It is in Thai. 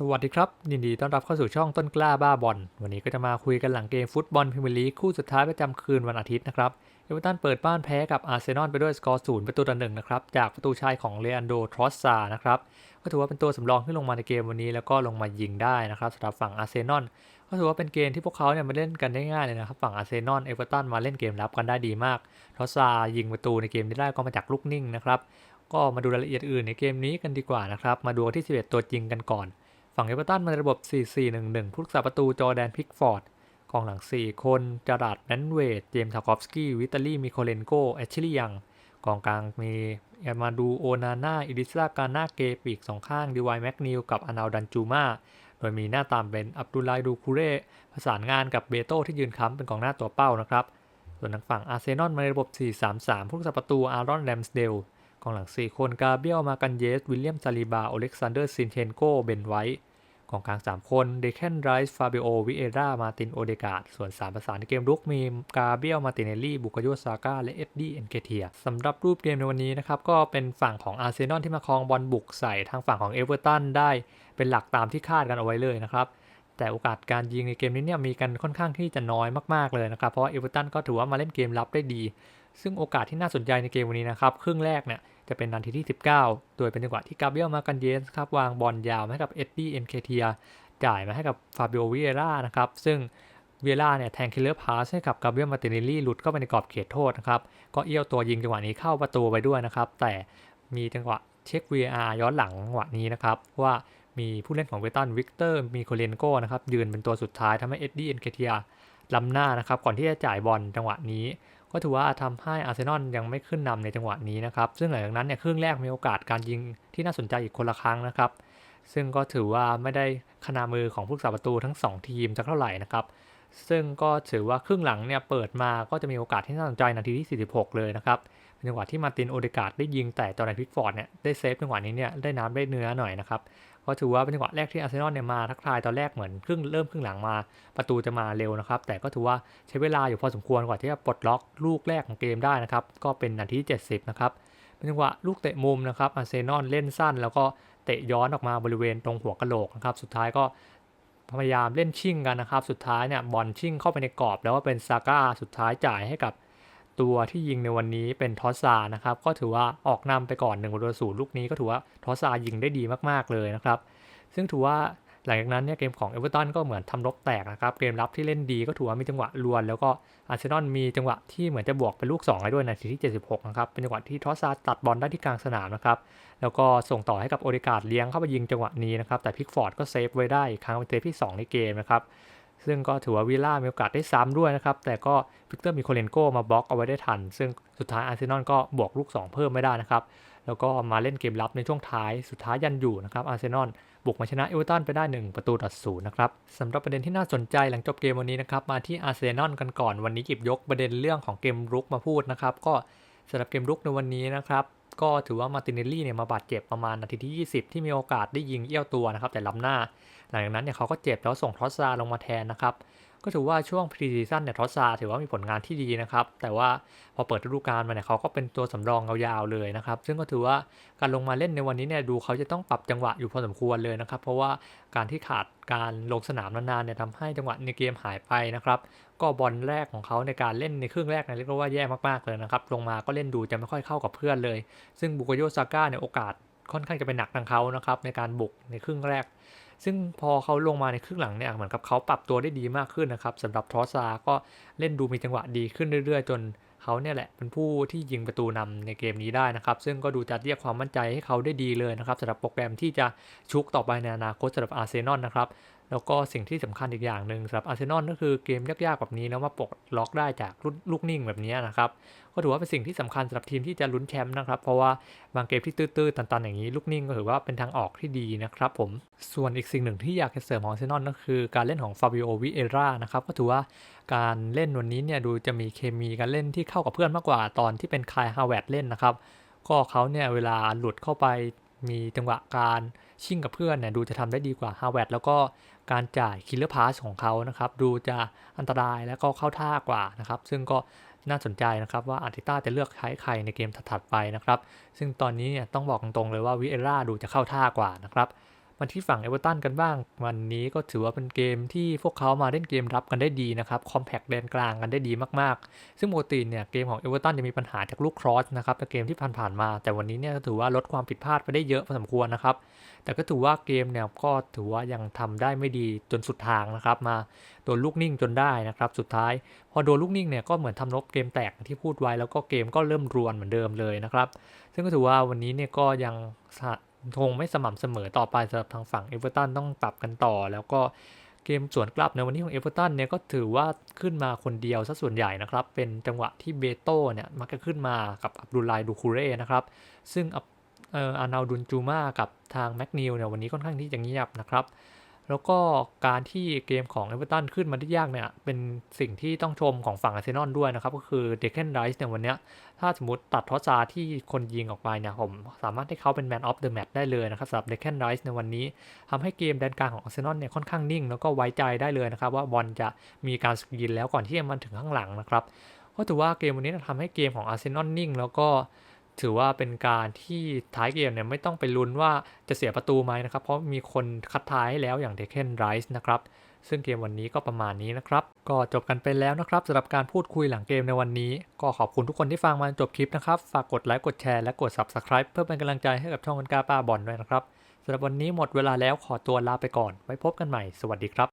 สวัสดีครับยินดีต้อนรับเข้าสู่ช่องต้นกล้าบ้าบอลวันนี้ก็จะมาคุยกันหลังเกมฟุตบอลพรีเมียร์ลีกคู่สุดท้ายประจำคืนวันอาทิตย์นะครับเอเวอร์ตันเปิดบ้านแพ้กับอาร์เซนอลไปด้วยสกอร์ศูนย์ประตูต่อหนึ่งนะครับจากประตูชัยของเลอันโดทรอสซานะครับก็ถือว่าเป็นตัวสำรองที่ลงมาในเกมวันนี้แล้วก็ลงมายิงได้นะครับสำหรับฝั่งอาร์เซนอลก็ถือว่าเป็นเกมที่พวกเขาเนี่ยมาเล่นกันได้ง่ายเลยนะครับฝั่งอาร์เซนอลเอเวอร์ตันมาเล่นเกมรับกันได้ดีมากทรอสซายิงประตูในเกมนี้ได้ก็มาจากลูกนิ่งนะครับก็มาดูรายละเอียดอื่นในเกมนี้กันดีกว่านะครับมาดูที่ 11 ตัวจริงกันก่อน ฝั่งเอเวอร์ตันมาในระบบ 4-4-1-1 ผู้รักษาประตูจอแดนพิกฟอร์ดกองหลัง 4 คนจารัดแนนเวดเจมส์ทาคอฟสกี้ วิตาลีมิโคเลนโกแอชลียัง กองกลางมีเอมาดูโอนาน่าอิดิสลากาน่าเกปีกสองข้างดีวายแมกนิลกับอนาลดันจูมาโดยมีหน้าตามเป็นอับดุลไลดูคูเร่ประสานงานกับเบโต้ที่ยืนค้ำเป็นกองหน้าตัวเป้านะครับ ส่วนทางฝั่งอาร์เซนอลมาในระบบ 4-3-3 ผู้รักษาประตูอารอนแรมสเดล กองหลัง 4 คนกาเบียลมากันเยส วิลเลียมซาลิบา โอเล็กซานเดอร์ซินเทนโก เบนไวท์กองกลาง 3 คนเดแคนไรส์ฟาเบโอ วิเอรามาติน โอเดกาดส่วน 3 ประสานในเกมรุกมีกาเบียล มาติเนลลี่ บุกโยซาก้า และเอ็ดดี้ เอนเกเทียสำหรับรูปเกมในวันนี้นะครับ ก็เป็นฝั่งของอาร์เซนอลที่มาครองบอลบุกใส่ทางฝั่งของเอเวอร์ตันได้ เป็นหลักตามที่คาดกันเอาไว้เลยนะครับแต่โอกาสการยิงในเกมนี้เนี่ยมีกันค่อนข้างที่จะน้อยมากๆเลยนะครับ เพราะว่าเอเวอร์ตันก็ถือว่ามาเล่นเกมรับได้ดี ซึ่งโอกาสที่น่าสนใจในเกมวันนี้นะครับ ครึ่งแรกเนี่ย จะเป็นนาทีที่ 19 โดยเป็นจังหวะที่กาเบียลมากันเยสครับวางบอลยาวให้กับเอ็ดดี้เอ็นเคเทียจ่ายมาให้กับฟาบิโอวิเอร่านะครับซึ่งเวิเอราเนี่ยแทงคิลเลอร์พาสให้กับกาเบียลมาติเนลลี่หลุดเข้าไปในกรอบเขตโทษนะครับ ก็เอี้ยวตัวยิงจังหวะนี้เข้าประตูไปด้วยนะครับ แต่มีจังหวะเช็ค VAR ย้อนหลังจังหวะนี้นะครับว่ามีผู้เล่นของเวตันวิกเตอร์มีโคเลนโกนะครับยืนเป็นตัวสุดท้ายทำให้เอ็ดดี้เอ็นเคเทียล้ำหน้านะครับก่อนที่จะจ่ายบอลจังหวะนี้ ก็ถือว่าทำให้อาร์เซนอลยังไม่ขึ้นนำในจังหวะนี้นะครับ ซึ่งหลังจากนั้นเนี่ยครึ่งแรกมีโอกาสการยิงที่น่าสนใจอีกคนละครั้งนะครับ ซึ่งก็ถือว่าไม่ได้ขนามือของผู้รักษาประตูทั้ง 2 ทีมสักเท่าไหร่นะครับ ซึ่งก็ถือว่าครึ่งหลังเนี่ยเปิดมาก็จะมีโอกาสที่น่าสนใจนาทีที่ 46 เลยนะครับเป็นจังหวะที่มาตินโอเดกาดได้ยิงแต่จอร์แดนพิกฟอร์ดเนี่ยได้เซฟจังหวะนี้เนี่ยได้น้ำได้เนื้อหน่อยนะครับ ก็ถือว่าเป็นจังหวะแรกที่อาร์เซนอลเนี่ยมาทักทายตอนแรกเหมือนครึ่งเริ่มครึ่งหลังมาประตูจะมาเร็วนะครับ แต่ก็ถือว่าใช้เวลาอยู่พอสมควรกว่าที่จะปลดล็อกลูกแรกของเกมได้นะครับ ก็เป็นนาทีที่70 นะครับเป็นจังหวะลูกเตะมุมนะครับอาร์เซนอลเล่นสั้น แล้วก็เตะย้อนออกมาบริเวณตรงหัวกะโหลกนะครับสุดท้ายก็พยายามเล่นชิ่งกันนะครับ สุดท้ายเนี่ยบอลชิ่งเข้าไปในกรอบ แล้วก็เป็นซาก้าสุดท้ายจ่ายให้กับ ตัวที่ยิงในวันนี้เป็นทอสซานะครับ ก็ถือว่าออกนำไปก่อน1ประตูศูนย์ลูกนี้ก็ถือว่าทอสซายิงได้ดีมากๆเลยนะครับ ซึ่งถือว่าหลังจากนั้นเนี่ยเกมของเอเวอร์ตันก็เหมือนทำรบแตกนะครับ เกมรับที่เล่นดีก็ถือว่ามีจังหวะลวน แล้วก็อาร์เซนอลมีจังหวะที่เหมือนจะบวกเป็นลูก2ให้ด้วยนาทีที่ 76 นะครับ เป็นจังหวะที่ทอสซาตัดบอลได้ที่กลางสนามนะครับ แล้วก็ส่งต่อให้กับโอเดกาดเลี้ยงเข้าไปยิงจังหวะนี้นะครับ แต่พิกฟอร์ดก็เซฟไว้ได้ครั้งเป็นเซฟที่ 2 ในเกมนะครับ ซึ่งก็ถือว่าวิลล่ามีโอกาสได้ซ้ำด้วยนะครับ แต่ก็วิกเตอร์มีโคเลนโกมาบล็อกเอาไว้ได้ทัน ซึ่งสุดท้ายอาร์เซนอลก็บวกลูก 2 เพิ่มไม่ได้นะครับ แล้วก็มาเล่นเกมรับในช่วงท้ายสุดท้ายยันอยู่นะครับอาร์เซนอลบุกมาชนะเอเวอร์ตันไปได้ 1 ประตูต่อศูนย์นะครับสำหรับประเด็นที่น่าสนใจหลังจบเกมวันนี้นะครับมาที่อาร์เซนอลกันก่อนวันนี้หยิบยกประเด็นเรื่องของเกมรุกมาพูดนะครับก็สำหรับเกมรุกในวันนี้นะครับ ก็ถือว่ามาติเนลลี่เนี่ยมาบาดเจ็บประมาณนาทีที่ 20 ที่มีโอกาสได้ยิงเอี้ยวตัวนะครับแต่ล้ำหน้า หลังจากนั้นเนี่ยเขาก็เจ็บแล้วส่งทอสซาลงมาแทนนะครับ ก็ถือว่าช่วงพรีซีซั่นเนี่ยทอสซาถือว่ามีผลงานที่ดีนะครับ แต่ว่าพอเปิดฤดูกาลมาเนี่ยเขาก็เป็นตัวสำรองยาวๆเลยนะครับ ซึ่งก็ถือว่าการลงมาเล่นในวันนี้เนี่ยดูเขาจะต้องปรับจังหวะอยู่พอสมควรเลยนะครับ เพราะว่าการที่ขาดการลงสนามนานๆเนี่ยทำให้จังหวะในเกมหายไปนะครับก็บอลแรกของเขาในการเล่นในครึ่งแรกเนี่ยเรียกว่าแย่มากๆเลยนะครับลงมาก็เล่นดูจะไม่ค่อยเข้ากับเพื่อนเลย ซึ่งบุกโยซาก้าเนี่ยโอกาส ค่อนข้างจะเป็นหนักทางเขานะครับในการบุกในครึ่งแรก ซึ่งพอเขาลงมาในครึ่งหลังเนี่ยเหมือนกับเขาปรับตัวได้ดีมากขึ้นนะครับสำหรับทอสซาก็เล่นดูมีจังหวะดีขึ้นเรื่อยๆ จนเขาเนี่ยแหละเป็นผู้ที่ยิงประตูนำในเกมนี้ได้นะครับ ซึ่งก็ดูจะเรียกความมั่นใจให้เขาได้ดีเลยนะครับสำหรับโปรแกรมที่จะชุกต่อไปในอนาคตสำหรับอาร์เซนอลนะครับ แล้วก็สิ่งที่สำคัญอีกอย่างหนึ่งสำหรับอาร์เซนอลก็คือเกมยากๆแบบนี้แล้วมาปลดล็อกได้จากลูกนิ่งแบบนี้นะครับ ก็ถือว่าเป็นสิ่งที่สำคัญสำหรับทีมที่จะลุ้นแชมป์นะครับ เพราะว่าบางเกมที่ตื้อๆตันๆอย่างนี้ลูกนิ่งก็ถือว่าเป็นทางออกที่ดีนะครับผมส่วนอีกสิ่งหนึ่งที่อยากจะเสริมของอาร์เซนอลก็คือการเล่นของฟาบิโอวิเอรานะครับก็ถือว่าการเล่นวันนี้เนี่ยดูจะมีเคมีการเล่นที่เข้ากับเพื่อนมากกว่าตอนที่เป็นคายฮาวเวร์ดเล่นนะครับก็เขาเนี่ยเวลาหลุดเข้าไป มีจังหวะการชิ่งกับเพื่อนเนี่ยดูจะทำได้ดีกว่าฮาวเวร์ดแล้วก็การจ่ายคิลเลอร์พาสของเขานะครับ ดูจะอันตรายและก็เข้าท่ากว่านะครับ ซึ่งก็น่าสนใจนะครับว่าอาร์ติต้าจะเลือกใช้ใครในเกมถัดๆไปนะครับ ซึ่งตอนนี้เนี่ยต้องบอกตรงๆเลยว่าวิเอร่าดูจะเข้าท่ากว่านะครับ มาที่ฝั่งเอเวอร์ตันกันบ้าง วันนี้ก็ถือว่าเป็นเกมที่พวกเขามาเล่นเกมรับกันได้ดีนะครับ คอมแพคแดนกลางกันได้ดีมากๆ ซึ่งปกติเนี่ยเกมของเอเวอร์ตันจะมีปัญหาจากลูกครอสนะครับในเกมที่ผ่านๆมา แต่วันนี้เนี่ยก็ถือว่าลดความผิดพลาดไปได้เยอะพอสมควรนะครับ แต่ก็ถือว่าเกมเนี่ยก็ถือว่ายังทำได้ไม่ดีจนสุดทางนะครับมาโดนลูกนิ่งจนได้นะครับสุดท้าย พอโดนลูกนิ่งเนี่ยก็เหมือนทำนบเกมแตกที่พูดไว้แล้วก็เกมก็เริ่มรวนเหมือนเดิมเลยนะครับซึ่งก็ถือว่าวันนี้เนี่ยก็ยัง คงไม่สม่ำเสมอต่อไปสำหรับทางฝั่งเอเวอร์ตันต้องปรับกันต่อ แล้วก็เกมสวนกลับในวันนี้ของเอเวอร์ตันเนี่ยก็ถือว่าขึ้นมาคนเดียวซะส่วนใหญ่นะครับ เป็นจังหวะที่เบโต้เนี่ยมักจะขึ้นมากับอับดุลไลดูคูเร่นะครับ ซึ่งอับเอ่ออานาดุนจูมากับทางแม็กนิลเนี่ยวันนี้ค่อนข้างที่จะเงียบนะครับ แล้วก็การที่เกมของเอเวอร์ตันขึ้นมาได้ยากเนี่ย เป็นสิ่งที่ต้องชมของฝั่งอาร์เซนอลด้วยนะครับ ก็คือเดคเคนไรส์เนี่ยวันนี้ถ้าสมมติตัดทอซาที่คนยิงออกไปเนี่ย ผมสามารถให้เขาเป็นแมนออฟเดอะแมตช์ได้เลยนะครับสำหรับเดคเคนไรส์ในวันนี้ทำให้เกมแดนกลางของอาร์เซนอลเนี่ยค่อนข้างนิ่ง แล้วก็ไว้ใจได้เลยนะครับ ว่าบอลจะมีการสกรีนแล้วก่อนที่มันถึงข้างหลังนะครับก็ถือว่าเกมวันนี้ทำให้เกมของอาร์เซนอลนิ่ง แล้วก็ ถือว่าเป็นการที่ท้ายเกมเนี่ยไม่ต้องไปลุ้นว่าจะเสียประตูไหมนะครับ เพราะมีคนคัดท้ายให้แล้วอย่างเดคเคนไรส์นะครับ ซึ่งเกมวันนี้ก็ประมาณนี้นะครับ ก็จบกันไปแล้วนะครับสำหรับการพูดคุยหลังเกมในวันนี้ ก็ขอบคุณทุกคนที่ฟังมาจนจบคลิปนะครับ ฝากกดไลค์กดแชร์และกด Subscribe เพื่อเป็นกำลังใจให้กับช่องกันกาป้าบอลด้วยนะครับสำหรับวันนี้หมดเวลาแล้วขอตัวลาไปก่อน ไว้พบกันใหม่ สวัสดีครับ